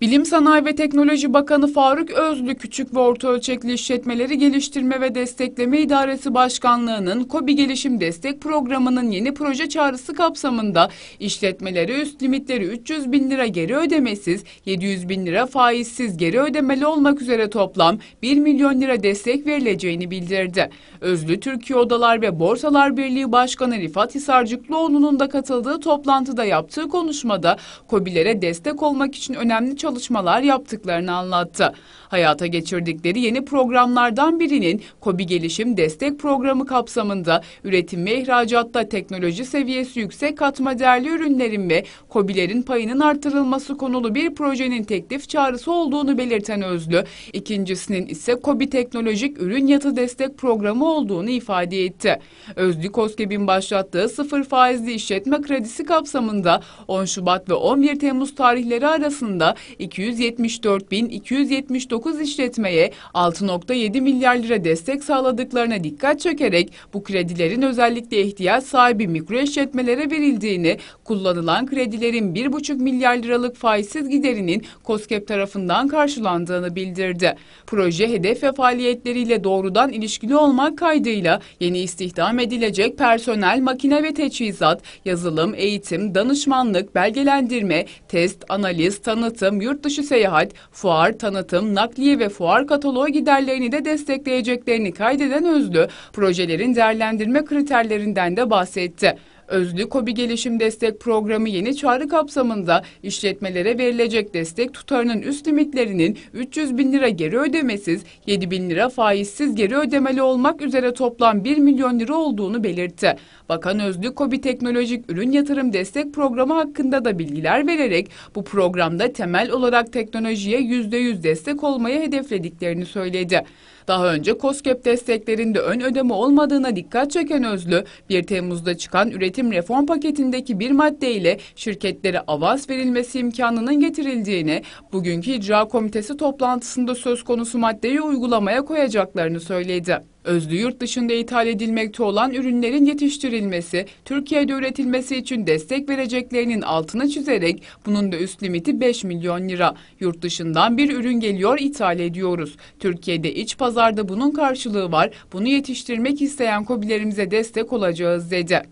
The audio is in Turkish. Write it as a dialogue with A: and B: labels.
A: Bilim Sanayi ve Teknoloji Bakanı Faruk Özlü Küçük ve Orta Ölçekli İşletmeleri Geliştirme ve Destekleme İdaresi Başkanlığı'nın KOBİ Gelişim Destek Programı'nın yeni proje çağrısı kapsamında işletmelere üst limitleri 300 bin lira geri ödemesiz, 700 bin lira faizsiz geri ödemeli olmak üzere toplam 1 milyon lira destek verileceğini bildirdi. Özlü Türkiye Odalar ve Borsalar Birliği Başkanı Rifat Hisarcıklıoğlu'nun da katıldığı toplantıda yaptığı konuşmada KOBİ'lere destek olmak için önemli çalışmalar yaptıklarını anlattı. Hayata geçirdikleri yeni programlardan birinin KOBİ Gelişim Destek Programı kapsamında üretim ve ihracatta teknoloji seviyesi yüksek katma değerli ürünlerin ve KOBİ'lerin payının artırılması konulu bir projenin teklif çağrısı olduğunu belirten Özlü, ikincisinin ise KOBİ Teknolojik Ürün Yatı Destek Programı olduğunu ifade etti. Özlü KOSGEB'in başlattığı sıfır faizli işletme kredisi kapsamında 10 Şubat ve 11 Temmuz tarihleri arasında 274.279 işletmeye 6.7 milyar lira destek sağladıklarına dikkat çekerek bu kredilerin özellikle ihtiyaç sahibi mikro işletmelere verildiğini, kullanılan kredilerin 1,5 milyar liralık faizsiz giderinin KOSGEB tarafından karşılandığını bildirdi. Proje hedef ve faaliyetleriyle doğrudan ilişkili olmak kaydıyla yeni istihdam edilecek personel, makine ve teçhizat, yazılım, eğitim, danışmanlık, belgelendirme, test, analiz, tanıtım, yurt dışı seyahat, fuar, tanıtım, nakliye ve fuar kataloğu giderlerini de destekleyeceklerini kaydeden Özlü, projelerin değerlendirme kriterlerinden de bahsetti. Özlü Kobi Gelişim Destek Programı yeni çağrı kapsamında işletmelere verilecek destek tutarının üst limitlerinin 300 bin lira geri ödemesiz, 7 bin lira faizsiz geri ödemeli olmak üzere toplam 1 milyon lira olduğunu belirtti. Bakan Özlü Kobi Teknolojik Ürün Yatırım Destek Programı hakkında da bilgiler vererek bu programda temel olarak teknolojiye %100 destek olmayı hedeflediklerini söyledi. Daha önce COSGAP desteklerinde ön ödeme olmadığına dikkat çeken Özlü, 1 Temmuz'da çıkan üretim reform paketindeki bir maddeyle şirketlere avans verilmesi imkanının getirildiğini, bugünkü icra komitesi toplantısında söz konusu maddeyi uygulamaya koyacaklarını söyledi. Özlü yurt dışında ithal edilmekte olan ürünlerin yetiştirilmesi, Türkiye'de üretilmesi için destek vereceklerinin altını çizerek bunun da üst limiti 5 milyon lira. Yurt dışından bir ürün geliyor ithal ediyoruz. Türkiye'de iç pazarda bunun karşılığı var. Bunu yetiştirmek isteyen kobilerimize destek olacağız dedi.